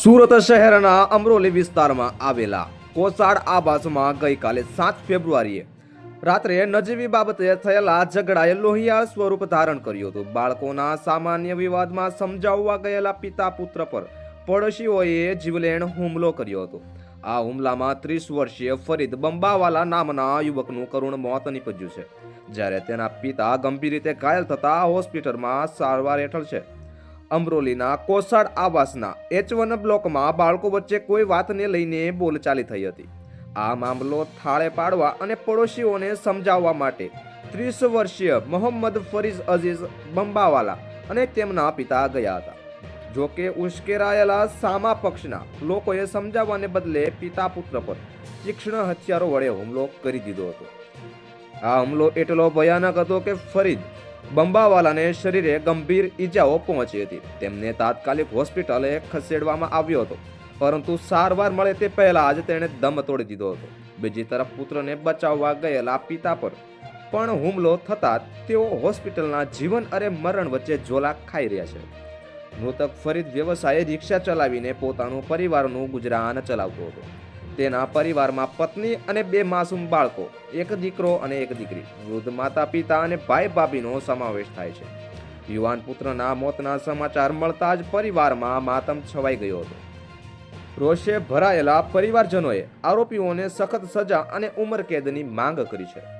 સુરત શહેરના અમરોલી વિસ્તારમાં આવેલા કોસાડ આવાસમાં ગઈકાલે સાત ફેબ્રુઆરીએ રાત્રે નજીવી બાબતે થયેલા ઝઘડાએ લોહિયાળ સ્વરૂપ ધારણ કર્યું હતું. બાળકોના સામાન્ય વિવાદમાં સમજાવવા ગયેલા પિતા પુત્ર પર પડોશીઓએ જીવલેણ હુમલો કર્યો હતો. આ હુમલામાં ત્રીસ વર્ષીય ફરીદ બંબાવાલા નામના યુવકનું કરુણ મોત નીપજ્યું છે. જ્યારે તેના પિતા ગંભીર રીતે ઘાયલ થતા હોસ્પિટલમાં સારવાર હેઠળ છે. અમરોલીના કોસાડ આવાસના એચ વન બ્લોકમાં બાળકો વચ્ચે કોઈ વાતને લઈને બોલચાલી થઈ હતી. આ મામલો થાળે પાડવા અને પડોશીઓને સમજાવવા માટે ત્રીસ વર્ષીય મોહમ્મદ ફરીઝ અઝીઝ બંબાવાલા અને તેમના પિતા ગયા હતા. જો કે ઉશ્કેરાયેલા સામા પક્ષના લોકોએ સમજાવવાને બદલે પિતા પુત્ર પર તીક્ષ્ણ હથિયારો વડે હુમલો કરી દીધો હતો. આ હુમલો એટલો ભયાનક હતો કે ફરીદ બંબાવાલાને શરીરે ગંભીર ઈજાઓ પહોંચી હતી. તેમને તાત્કાલિક હોસ્પિટલે ખસેડવામાં આવ્યો હતો, પરંતુ સારવાર મળે તે પહેલા જ તેણે દમ તોડી દીધો હતો. બીજી તરફ પુત્રને બચાવવા ગયેલા પિતા પર પણ હુમલો થતાં તેઓ હોસ્પિટલના જીવન અને મરણ વચ્ચે ઝોલા ખાઈ રહ્યા છે. મૃતક ફરીદ વ્યવસાયે રિક્ષા ચલાવીને પોતાનું પરિવારનું ગુજરાન ચલાવતો હતો. તેના પરિવારમાં પત્ની અને બે માસૂમ બાળકો, એક દીકરો અને એક દીકરી. વૃદ્ધ માતા પિતા અને ભાઈ ભાભીનો સમાવેશ થાય છે. યુવાન પુત્રના મોતના સમાચાર મળતા જ પરિવારમાં માતમ છવાઈ ગયો હતો. રોષે ભરાયેલા પરિવારજનોએ આરોપીઓને સખત સજા અને ઉમરકેદની માંગ કરી છે.